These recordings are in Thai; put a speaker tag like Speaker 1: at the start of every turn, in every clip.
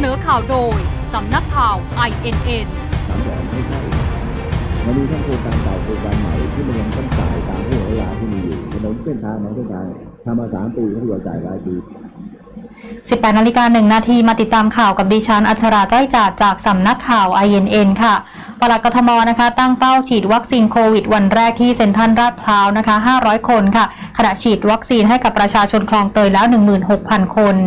Speaker 1: เสนอข่าวโดย สำนักข่าว INN
Speaker 2: สามแสนไม่ใช่มันมีทั้งโครงการเก่าโครงการใหม่ที่มันยังต้องจ่ายตามห่วงเวลาที่มีอยู่ถนนเส้นทางบางเส้นทางทำมาสามปีเขาจะจ่ายรายปี
Speaker 3: 18นาฬิกา1นาทีมาติดตามข่าวกับดิฉัน อัชราจ้อยจาดจากสำนักข่าว INN ค่ะปลัดกทมนะคะ ตั้งเป้าฉีดวัคซีนโควิด วันแรกที่เซ็นทรัลลาดพร้าวนะคะ 500 คนค่ะขณะฉีดวัคซีนให้กับประชาชนคลองเตยแล้ว 16,000 คน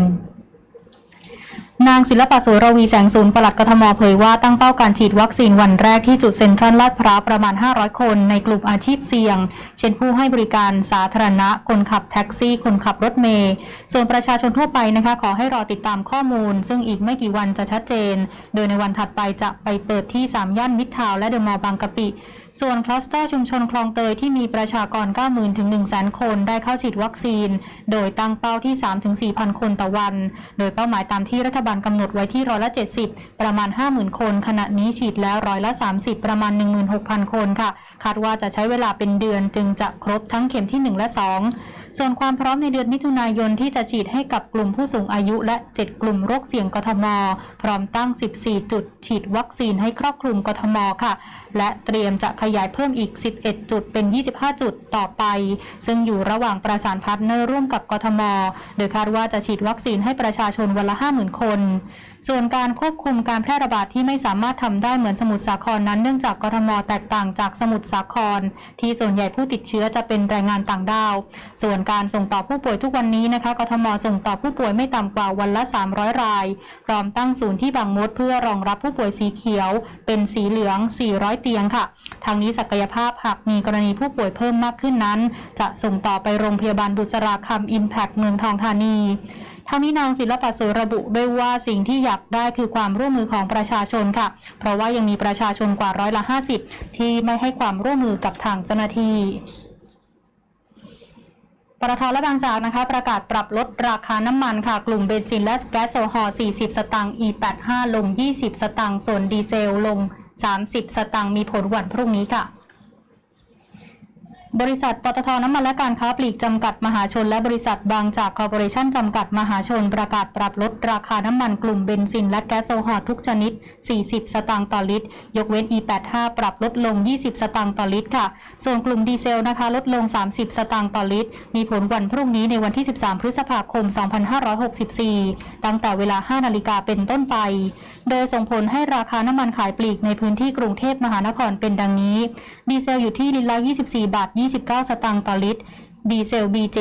Speaker 3: นางศิลปะโสรวีแสงสูนปลัดกทมเผยว่าตั้งเป้าการฉีดวัคซีนวันแรกที่จุดเซ็นทรัลลาดพร้าวประมาณ 500 คนในกลุ่มอาชีพเสี่ยง เช่นผู้ให้บริการสาธารณะ คนขับแท็กซี่ คนขับรถเมล์ส่วนประชาชนทั่วไปนะคะขอให้รอติดตามข้อมูล ซึ่งอีกไม่กี่วันจะชัดเจน โดยในวันถัดไปจะไปเปิดที่ 3 ย่านมิตรทาวและเดอะมอลล์บางกะปิ ส่วนคลัสเตอร์ชุมชนคลองเตยที่มีประชากร 90,000 ถึง 100,000 คนได้เข้าฉีดวัคซีน โดยตั้งเป้าที่ 3-4,000 คนต่อวัน โดยเป้าหมายตามที่รัฐบาลกำหนดไว้ที่ร้อยละ 70 ประมาณ 50,000 คน ขณะนี้ฉีดแล้วร้อยละ 30 ประมาณ 16,000 คนค่ะ คาดว่าจะใช้เวลาเป็นเดือนจึงจะครบทั้งเข็มที่ 1 และ 2 ส่วนความพร้อมในเดือนมิถุนายนที่จะฉีดให้กับกลุ่มผู้สูงอายุและ 7 กลุ่มโรคเสี่ยงกทม พร้อมตั้ง 14 จุด ฉีดวัคซีนให้ครอบคลุมกทมค่ะ และเตรียมจะขยายเพิ่มอีก 11 จุดเป็น 25 จุดต่อไป ซึ่งอยู่ระหว่างประสานพาร์ทเนอร์ร่วมกับกทม โดยคาดว่าจะฉีดวัคซีนให้ประชาชนวันละ 50,000 คน ส่วนการควบคุมการแพร่ระบาดที่ไม่สามารถทำได้เหมือนสมุทรสาครนั้นเนื่องจากกทมแตกต่างจากสมุทรสาคร ที่ส่วนใหญ่ผู้ติดเชื้อจะเป็นแรงงานต่างด้าว ส่วนการส่งต่อผู้ป่วยทุกวันนี้นะคะกทมส่งต่อผู้ป่วยไม่ต่ำกว่าวันละ 300 ราย พร้อมตั้งศูนย์ที่บางมดเพื่อรองรับผู้ป่วยสีเขียว เป็นสีเหลือง 400 เตียงค่ะ ทางนี้ศักยภาพหากมีกรณีผู้ป่วยเพิ่มมากขึ้นนั้น จะส่งต่อไปโรงพยาบาลบุษราคำอิมแพคเมืองทองธานี ทั้งนี้นางศิลปะโสระบุด้วยว่าสิ่งที่อยากได้คือความร่วมมือของประชาชนค่ะ เพราะว่ายังมีประชาชนกว่าร้อยละ 50 ที่ไม่ให้ความร่วมมือกับทางเจ้าหน้าที่ปตทและบางจากนะคะประกาศปรับลดราคาน้ำมันค่ะ กลุ่มเบนซินและแก๊สโซฮอล์40 สตางค์ E85 ลง 20 สตางค์ส่วนดีเซลลง 30 สตางค์มีผลวันพรุ่งนี้ค่ะ บริษัทปตทน้ำมันและการค้าปลีกจำกัดมหาชน และบริษัทบางจากคอร์ปอเรชั่นจำกัดมหาชน ประกาศปรับลดราคาน้ำมันกลุ่มเบนซินและแก๊สโซฮอลทุกชนิด 40 สตางค์ต่อลิตร ยกเว้น E85 ปรับลดลง 20 สตางค์ต่อลิตรค่ะ ส่วนกลุ่มดีเซลนะคะลดลง 30 สตางค์ต่อลิตร มีผลวันพรุ่งนี้ในวันที่ 13 พฤษภาคม 2564 ตั้งแต่เวลา 5 นาฬิกาเป็นต้นไป โดยส่งผลให้ราคาน้ำมันขายปลีกในพื้นที่กรุงเทพมหานครเป็นดังนี้ ดีเซลอยู่ที่ลิตรละ 24 บาท29 สตางค์ต่อลิตรดีเซล B7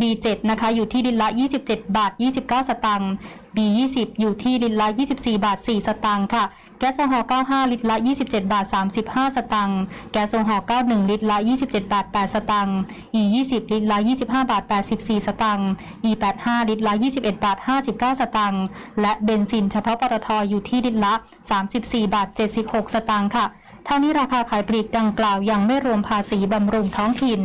Speaker 3: B7 นะคะอยู่ที่ลิตรละ 27 บาท 29 สตางค์ B20 อยู่ที่ลิตรละ 24 บาท 4 สตางค์ค่ะ แก๊สโซฮอล์95 ลิตรละ 27 บาท 35 สตางค์ แก๊สโซฮอล์91 ลิตรละ 27 บาท 8 สตางค์ E20 ลิตรละ 25 บาท 84 สตางค์ E85 ลิตรละ 21 บาท 59 สตางค์ และเบนซินเฉพาะปตทอยู่ที่ลิตรละ 34 บาท 76 สตางค์ค่ะ ท่านี้ราคาขายปลีกดังกล่าวยังไม่รวมภาษีบำรุงท้องถิ่น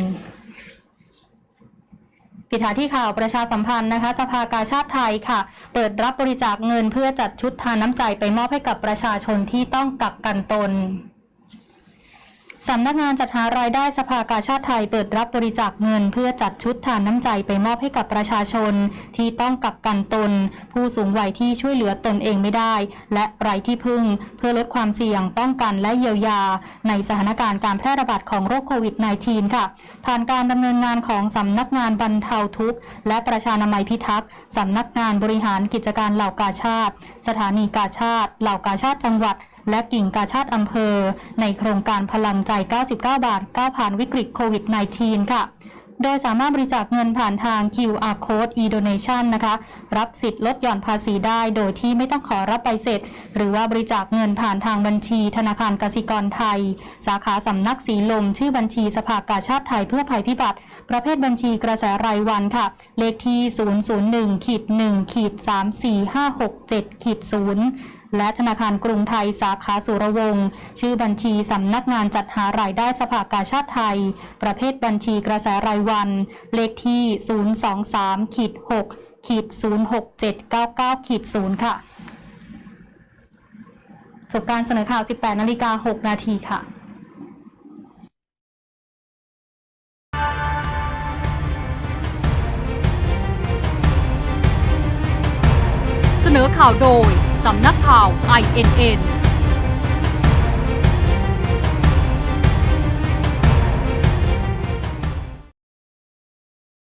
Speaker 3: ปิดท้ายที่ข่าวประชาสัมพันธ์นะคะ สภากาชาติไทยค่ะ เปิดรับบริจาคเงินเพื่อจัดชุดทานน้ำใจไปมอบให้กับประชาชนที่ต้องกักกันตน สำนักงานจัดหารายได้สภากาชาติไทยเปิดรับบริจาคเงิน เพื่อจัดชุดทานน้ำใจไปมอบให้กับประชาชน ที่ต้องกักกันตน ผู้สูงวัยที่ช่วยเหลือตนเองไม่ได้ และไร้ที่พึ่ง เพื่อลดความเสี่ยงป้องกันและเยียวยา ในสถานการณ์การแพร่ระบาดของโรคโควิด -19 ค่ะ ผ่านการดำเนินงานของสำนักงานบรรเทาทุกข์ และประชานามัยพิทักษ์สำนักงานบริหารกิจการเหล่ากาชาติ สถานีกาชาติ เหล่ากาชาติจังหวัด และกิ่งกาชาติอำเภอ ในโครงการพลังใจ 99 บาท9ผ่านวิกฤตโควิด -19 ค่ะโดยสามารถบริจาคเงินผ่านทาง QR Code e-donation นะคะ รับสิทธิ์ลดหย่อนภาษีได้ โดยที่ไม่ต้องขอรับใบเสร็จ หรือว่าบริจาคเงินผ่านทางบัญชี ธนาคารกสิกรไทย สาขาสำนักสีลม ชื่อบัญชีสภากาชาติไทยเพื่อภัยพิบัติ ประเภทบัญชีกระแสรายวันค่ะ เลขที่ 001-1-34567-0 และธนาคารกรุงไทยสาขาสุรวงศ์ชื่อบัญชีสำนักงานจัดหารายได้สภากาชาติไทย ประเภทบัญชีกระแสรายวัน เลขที่ 023ขีด6ขีด06799ขีด0ค่ะจบการเสนอข่าว 18นาฬิกา6นาทีค่ะ
Speaker 1: เสนอข่าวโดย สำนักข่าว INN